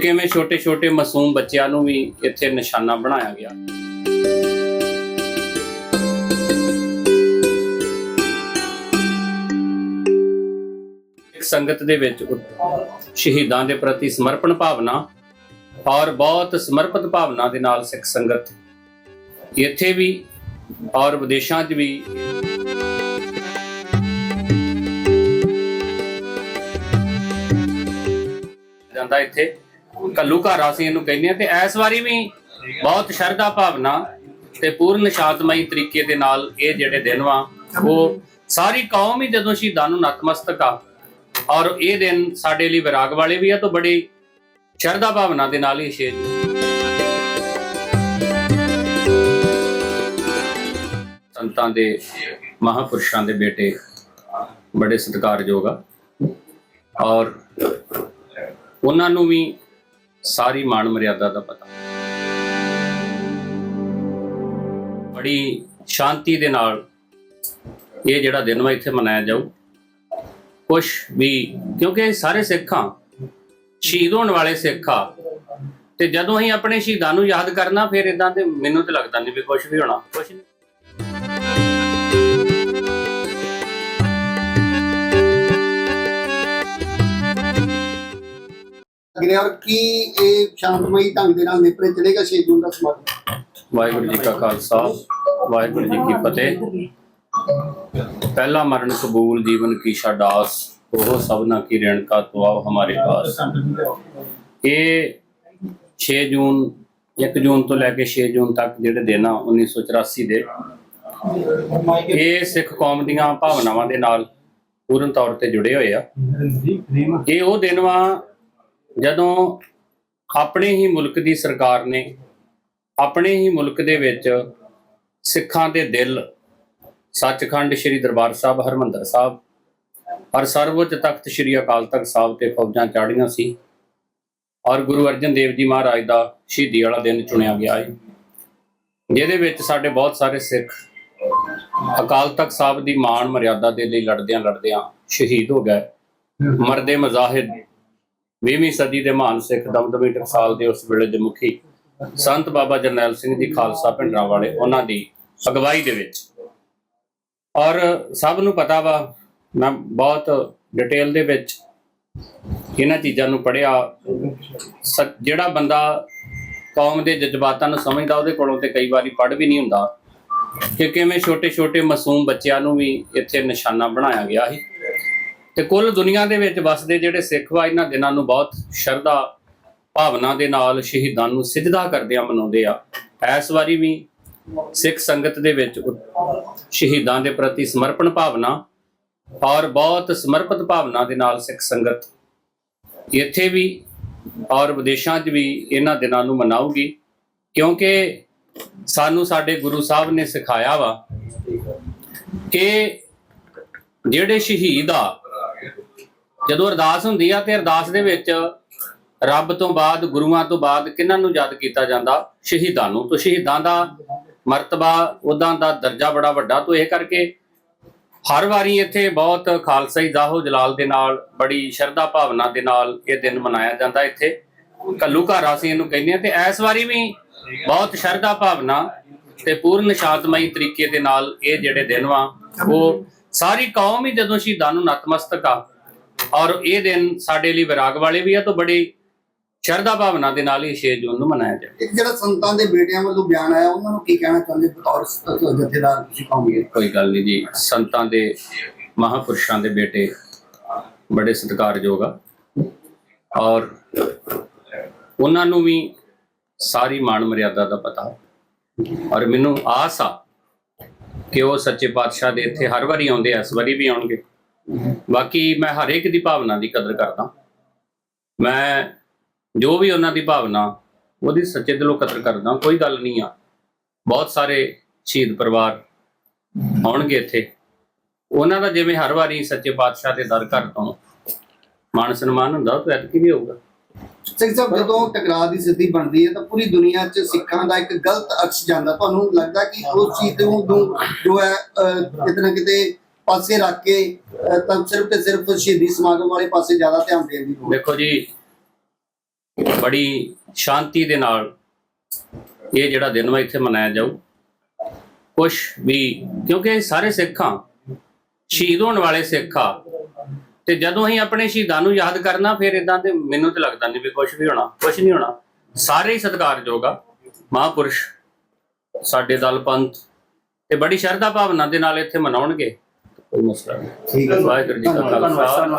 ਕਿਵੇਂ ਛੋਟੇ-ਛੋਟੇ ਮਾਸੂਮ ਬੱਚਿਆਂ ਨੂੰ ਵੀ ਇੱਥੇ ਨਿਸ਼ਾਨਾ ਬਣਾਇਆ ਗਿਆ? ਇੱਕ ਸੰਗਤ ਦੇ ਵਿੱਚ ਸ਼ਹੀਦਾਂ ਦੇ ਪ੍ਰਤੀ ਸਮਰਪਣ ਭਾਵਨਾ ਔਰ ਬਹੁਤ ਸਮਰਪਿਤ ਭਾਵਨਾ ਦੇ ਨਾਲ ਸਿੱਖ ਸੰਗਤ ਇੱਥੇ ਵੀ ਔਰ ਵਿਦੇਸ਼ਾਂ 'ਚ ਵੀ ਜਾਂਦਾ ਇੱਥੇ। ਕੱਲੂ ਘਰ ਅਸੀਂ ਇਹਨੂੰ ਕਹਿੰਦੇ ਆ ਤੇ ਇਸ ਵਾਰੀ ਵੀ ਬਹੁਤ ਸ਼ਰਧਾ ਭਾਵਨਾ ਤੇ ਪੂਰਨ ਸ਼ਾਂਤਮਈ ਤਰੀਕੇ ਦੇ ਨਾਲ ਇਹ ਜਿਹੜੇ ਦਿਨ ਵਾ, ਉਹ ਸਾਰੀ ਕੌਮ ਹੀ ਜਦੋਂ ਸ਼ਹੀਦਾਂ ਨੂੰ ਨਤਮਸਤਕ ਆ ਔਰ ਇਹ ਦਿਨ ਸਾਡੇ ਲਈ ਵਿਰਾਗ ਵਾਲੇ ਵੀ ਆ ਤਾਂ ਬੜੀ ਸ਼ਰਧਾ ਭਾਵਨਾ ਦੇ ਨਾਲ ਹੀ ਸ਼ੇਰ ਸੰਤਾਂ ਦੇ ਮਹਾਪੁਰਸ਼ਾਂ ਦੇ ਬੇਟੇ ਬੜੇ ਸਤਿਕਾਰਯੋਗ ਆ ਔਰ ਉਹਨਾਂ ਨੂੰ ਵੀ ਸਾਰੀ ਮਾਣ ਮਰਿਆਦਾ ਦਾ ਪਤਾ। ਬੜੀ ਸ਼ਾਂਤੀ ਦੇ ਨਾਲ ਇਹ ਜਿਹੜਾ ਦਿਨ ਵਾ ਇੱਥੇ ਮਨਾਇਆ ਜਾਊ। ਕੁਛ ਵੀ, ਕਿਉਂਕਿ ਇਹ ਸਾਰੇ ਸਿੱਖਾਂ ਸ਼ਹੀਦ ਹੋਣ ਵਾਲੇ ਸਿੱਖਾ ਤੇ ਜਦੋਂ ਅਸੀਂ ਆਪਣੇ ਸ਼ਹੀਦਾਂ ਨੂੰ ਯਾਦ ਕਰਨਾ, ਫਿਰ ਇਦਾਂ ਤੇ ਮੈਨੂੰ ਤੇ ਲੱਗਦਾ ਨਹੀਂ ਵੀ ਕੁਝ ਵੀ ਹੋਣਾ। ਕੁਝ ਨਹੀਂ ਅਗਲੇ ਔਰ ਕੀ ਇਹ ਸ਼ਾਂਤਮਈ ਢੰਗ ਦੇ ਨਾਲ ਨਿਪਰੇ ਚਲੇਗਾ 6 ਜੂਨ ਦਾ ਸਮਾਗਮ? ਵਾਹਿਗੁਰੂ ਜੀ ਕਾ ਖਾਲਸਾ, ਵਾਹਿਗੁਰੂ ਜੀ ਕੀ ਫਤਿਹ। ਪਹਿਲਾ ਮਰਨ ਕਬੂਲ ਜੀਵਨ ਕੀ ਛਡਾਸ ਉਹ ਸਭਨਾ ਕੀ ਰਣ ਕਾ ਤੁਆਵ ਹਮਾਰੇ ਪਾਸ। ਇਹ 6 ਜੂਨ 1 ਜੂਨ ਤੋਂ ਲੈ ਕੇ 6 ਜੂਨ ਤੱਕ ਜਿਹੜੇ ਦਿਨ ਆ 1984 ਦੇ। ਇਹ ਸਿੱਖ ਕੌਮ ਦੀਆਂ ਭਾਵਨਾਵਾਂ ਦੇ ਨਾਲ ਪੂਰਨ ਤੌਰ ਤੇ ਜੁੜੇ ਹੋਏ ਆ। ਇਹ ਉਹ ਦਿਨ ਵਾ ਜਦੋਂ ਆਪਣੇ ਹੀ ਮੁਲਕ ਦੀ ਸਰਕਾਰ ਨੇ ਆਪਣੇ ਹੀ ਮੁਲਕ ਦੇ ਵਿੱਚ ਸਿੱਖਾਂ ਦੇ ਦਿਲ ਸੱਚਖੰਡ ਸ੍ਰੀ ਦਰਬਾਰ ਸਾਹਿਬ ਹਰਮੰਦਰ ਸਾਹਿਬ ਔਰ ਸਰਵਉੱਚ ਤਖਤ ਸ੍ਰੀ ਅਕਾਲ ਤਖਤ ਸਾਹਿਬ ਤੇ ਫੌਜਾਂ ਚਾੜੀਆਂ ਸੀ ਔਰ ਗੁਰੂ ਅਰਜਨ ਦੇਵ ਜੀ ਮਹਾਰਾਜ ਦਾ ਸ਼ਹੀਦੀ ਵਾਲਾ ਦਿਨ ਚੁਣਿਆ ਗਿਆ ਹੈ ਜਿਹਦੇ ਵਿੱਚ ਸਾਡੇ ਬਹੁਤ ਸਾਰੇ ਸਿੱਖ ਅਕਾਲ ਤਖਤ ਸਾਹਿਬ ਦੀ ਮਾਣ ਮਰਿਆਦਾ ਦੇ ਲਈ ਲੜਦਿਆਂ ਲੜਦਿਆਂ ਸ਼ਹੀਦ ਹੋ ਗਏ। ਮਰਦੇ ਮਜ਼ਾਹਿਦ 20ਵੀਂ ਸਦੀ ਦੇ ਮਹਾਨ ਸਿੱਖ ਦਮਦਮੀ ਟਕਸਾਲ ਦੇ ਉਸ ਵੇਲੇ ਦੇ ਮੁਖੀ ਸੰਤ ਬਾਬਾ ਜਰਨੈਲ ਸਿੰਘ ਜੀ ਖਾਲਸਾ ਭਿੰਡਰਾਂ ਵਾਲੇ ਉਹਨਾਂ ਦੀ ਅਗਵਾਈ ਦੇ ਵਿੱਚ। ਔਰ ਸਭ ਨੂੰ ਪਤਾ ਵਾ, ਮੈਂ ਬਹੁਤ ਡਿਟੇਲ ਦੇ ਵਿੱਚ ਇਹਨਾਂ ਚੀਜ਼ਾਂ ਨੂੰ ਪੜਿਆ ਜਿਹੜਾ ਬੰਦਾ ਕੌਮ ਦੇ ਜਜ਼ਬਾਤਾਂ ਨੂੰ ਸਮਝਦਾ, ਉਹਦੇ ਕੋਲੋਂ ਤੇ ਕਈ ਵਾਰੀ ਪੜ ਵੀ ਨਹੀਂ ਹੁੰਦਾ। ਕਿ ਕਿਵੇਂ ਛੋਟੇ-ਛੋਟੇ ਮਾਸੂਮ ਬੱਚਿਆਂ ਨੂੰ ਵੀ ਇੱਥੇ ਨਿਸ਼ਾਨਾ ਬਣਾਇਆ ਗਿਆ ਸੀ। ਤੇ ਕੁੱਲ ਦੁਨੀਆ ਦੇ ਵਿੱਚ ਵਸਦੇ ਜਿਹੜੇ ਸਿੱਖ ਵਾ, ਇਹਨਾਂ ਦਿਨਾਂ ਨੂੰ ਬਹੁਤ ਸ਼ਰਧਾ ਭਾਵਨਾ ਦੇ ਨਾਲ ਸ਼ਹੀਦਾਂ ਨੂੰ ਸਿਜਦਾ ਕਰਦਿਆਂ ਮਨਾਉਂਦੇ ਆ। ਇਸ ਵਾਰੀ ਵੀ ਸਿੱਖ ਸੰਗਤ ਦੇ ਵਿੱਚ ਸ਼ਹੀਦਾਂ ਦੇ ਪ੍ਰਤੀ ਸਮਰਪਣ ਭਾਵਨਾ ਔਰ ਬਹੁਤ ਸਮਰਪਿਤ ਭਾਵਨਾ ਦੇ ਨਾਲ ਸਿੱਖ ਸੰਗਤ ਇੱਥੇ ਵੀ ਔਰ ਵਿਦੇਸ਼ਾਂ 'ਚ ਵੀ ਇਹਨਾਂ ਦਿਨਾਂ ਨੂੰ ਮਨਾਊਗੀ, ਕਿਉਂਕਿ ਸਾਨੂੰ ਸਾਡੇ ਗੁਰੂ ਸਾਹਿਬ ਨੇ ਸਿਖਾਇਆ ਵਾ ਕਿ ਜਿਹੜੇ ਸ਼ਹੀਦ ਆ ਜਦੋਂ ਅਰਦਾਸ ਹੁੰਦੀ ਆ ਤੇ ਅਰਦਾਸ ਦੇ ਵਿੱਚ ਰੱਬ ਤੋਂ ਬਾਅਦ, ਗੁਰੂਆਂ ਤੋਂ ਬਾਅਦ ਕਿਹਨਾਂ ਨੂੰ ਯਾਦ ਕੀਤਾ ਜਾਂਦਾ? ਸ਼ਹੀਦਾਂ ਨੂੰ। ਤੋਂ ਸ਼ਹੀਦਾਂ ਦਾ ਮਰਤਬਾ ਉਦਾਂ ਦਾ ਦਰਜਾ ਬੜਾ ਵੱਡਾ। ਤੋਂ ਇਹ ਕਰਕੇ ਹਰ ਵਾਰੀ ਇੱਥੇ ਬਹੁਤ ਖਾਲਸਾਈ ਜ਼ਾਹੋ ਜਲਾਲ ਦੇ ਨਾਲ, ਬੜੀ ਸ਼ਰਧਾ ਭਾਵਨਾ ਦੇ ਨਾਲ ਇਹ ਦਿਨ ਮਨਾਇਆ ਜਾਂਦਾ ਇੱਥੇ। ਕੱਲੂ ਘਰ ਅਸੀਂ ਇਹਨੂੰ ਕਹਿੰਦੇ ਆ ਤੇ ਇਸ ਵਾਰੀ ਵੀ ਬਹੁਤ ਸ਼ਰਧਾ ਭਾਵਨਾ ਤੇ ਪੂਰਨ ਸ਼ਾਂਤਮਈ ਤਰੀਕੇ ਦੇ ਨਾਲ ਇਹ ਜਿਹੜੇ ਦਿਨ ਵਾ, ਉਹ ਸਾਰੀ ਕੌਮ ਹੀ ਜਦੋਂ ਸ਼ਹੀਦਾਂ ਨੂੰ ਨਤਮਸਤਕ ਆ ਔਰ ਇਹ ਦਿਨ ਸਾਡੇ ਲਈ ਵਿਰਾਗ ਵਾਲੇ ਵੀ ਆ ਤਾਂ ਬੜੀ ਸ਼ਰਧਾ ਭਾਵਨਾ ਦੇ ਨਾਲ ਹੀ 6 ਜੂਨ ਨੂੰ ਮਨਾਇਆ ਜਾਂਦਾ ਇੱਕ ਜਿਹੜਾ ਸੰਤਾਂ ਦੇ ਬੇਟਿਆਂ ਵੱਲੋਂ ਬਿਆਨ ਆਇਆ ਉਹਨਾਂ ਨੂੰ ਕੀ ਕਹਿਣਾ ਚਾਹੁੰਦੇ? ਬਤੌਰ ਜਥੇਦਾਰ ਤੁਸੀਂ ਕਹੋਗੇ ਕੋਈ ਗੱਲ ਨਹੀਂ ਜੀ। ਸੰਤਾਂ ਦੇ ਮਹਾਪੁਰਸ਼ਾਂ ਦੇ ਬੇਟੇ ਬੜੇ ਸਤਿਕਾਰਯੋਗ ਆ। ਔਰ ਉਹਨਾਂ ਨੂੰ ਵੀ ਸਾਰੀ ਮਾਣ ਮਰਿਆਦਾ ਦਾ ਪਤਾ। ਔਰ ਮੈਨੂੰ ਆਸ ਆ ਕਿ ਉਹ ਸੱਚੇ ਪਾਤਸ਼ਾਹ ਦੇ ਇੱਥੇ ਹਰ ਵਾਰੀ ਆਉਂਦੇ ਆ ਇਸ ਵਾਰੀ ਵੀ ਆਉਣਗੇ। ਬਾਕੀ ਮੈਂ ਹਰੇਕ ਦੀ ਭਾਵਨਾ ਦੀ ਕਦਰ ਕਰਦਾ। ਮੈਂ ਜੋ ਵੀ ਉਹਨਾਂ ਦੀ ਭਾਵਨਾ, ਉਹਦੀ ਸੱਚੇ ਦਿਲੋਂ ਕਦਰ ਕਰਦਾ, ਕੋਈ ਗੱਲ ਨਹੀਂ ਆ। ਬਹੁਤ ਸਾਰੇ ਸ਼ਹੀਦ ਪਰਿਵਾਰ ਆਉਣਗੇ ਇੱਥੇ। ਉਹਨਾਂ ਦਾ ਜਿਵੇਂ ਹਰ ਵਾਰੀ ਸੱਚੇ ਪਾਤਸ਼ਾਹ ਦੇ ਦਰ ਘਰ ਤੋਂ ਮਾਨ ਸਨਮਾਨ ਹੁੰਦਾ, ਉਹ ਐਤਕੀ ਵੀ ਹੋਊਗਾ। ਸਿੰਘ ਸਾਹਿਬ, ਜਦੋਂ ਟਕਰਾਅ ਦੀ ਸਥਿਤੀ ਬਣਦੀ ਹੈ, ਤਾਂ ਪੂਰੀ ਦੁਨੀਆ 'ਚ ਸਿੱਖਾਂ ਦਾ ਇੱਕ ਗਲਤ ਅਕਸ ਜਾਂਦਾ। ਤੁਹਾਨੂੰ ਲੱਗਦਾ ਕਿ ਉਸ ਚੀਜ਼ ਨੂੰ ਜੋ ਹੈ ਕਿਤੇ ਨਾ ਕਿਤੇ ਪਾਸੇ ਰੱਖ ਕੇ ਤਾਂ ਸਿਰਫ ਤੇ ਸਿਰਫ ਸ਼ਹੀਦੀ ਸਮਾਗਮ ਵਾਲੇ ਪਾਸੇ ਜ਼ਿਆਦਾ ਧਿਆਨ ਦੇਣ ਦੀ ਲੋੜ ਹੈ। ਦੇਖੋ ਜੀ, ਬੜੀ ਸ਼ਾਂਤੀ ਦੇ ਨਾਲ ਇਹ ਜਿਹੜਾ ਦਿਨ ਵਾ ਇੱਥੇ ਮਨਾਇਆ ਜਾਊ। ਕੁਛ ਵੀ, ਕਿਉਂਕਿ ਇਹ ਸਾਰੇ ਸਿੱਖਾਂ ਸ਼ਹੀਦ ਹੋਣ ਵਾਲੇ ਸਿੱਖ ਆ। ਤੇ ਜਦੋਂ ਅਸੀਂ ਆਪਣੇ ਸ਼ਹੀਦਾਂ ਨੂੰ ਯਾਦ ਕਰਨਾ, ਫਿਰ ਇਦਾਂ ਤੇ ਮੈਨੂੰ ਤੇ ਲੱਗਦਾ ਨਹੀਂ ਵੀ ਕੁਝ ਵੀ ਹੋਣਾ ਕੁਝ ਨਹੀਂ ਹੋਣਾ। ਸਾਰੇ ਹੀ ਸਤਿਕਾਰਯੋਗ ਆ, ਮਹਾਂਪੁਰਸ਼, ਸਾਡੇ ਦਲ ਪੰਥ ਤੇ ਬੜੀ ਸ਼ਰਧਾ ਭਾਵਨਾ ਦੇ ਨਾਲ ਇੱਥੇ ਮਨਾਉਣਗੇ। ਕੋਈ ਮਸਲਾ ਨਹੀਂ। ਠੀਕ ਹੈ ਵਾਹਿਗੁਰੂ ਜੀ ਕਾ ਖਾਲਸਾ।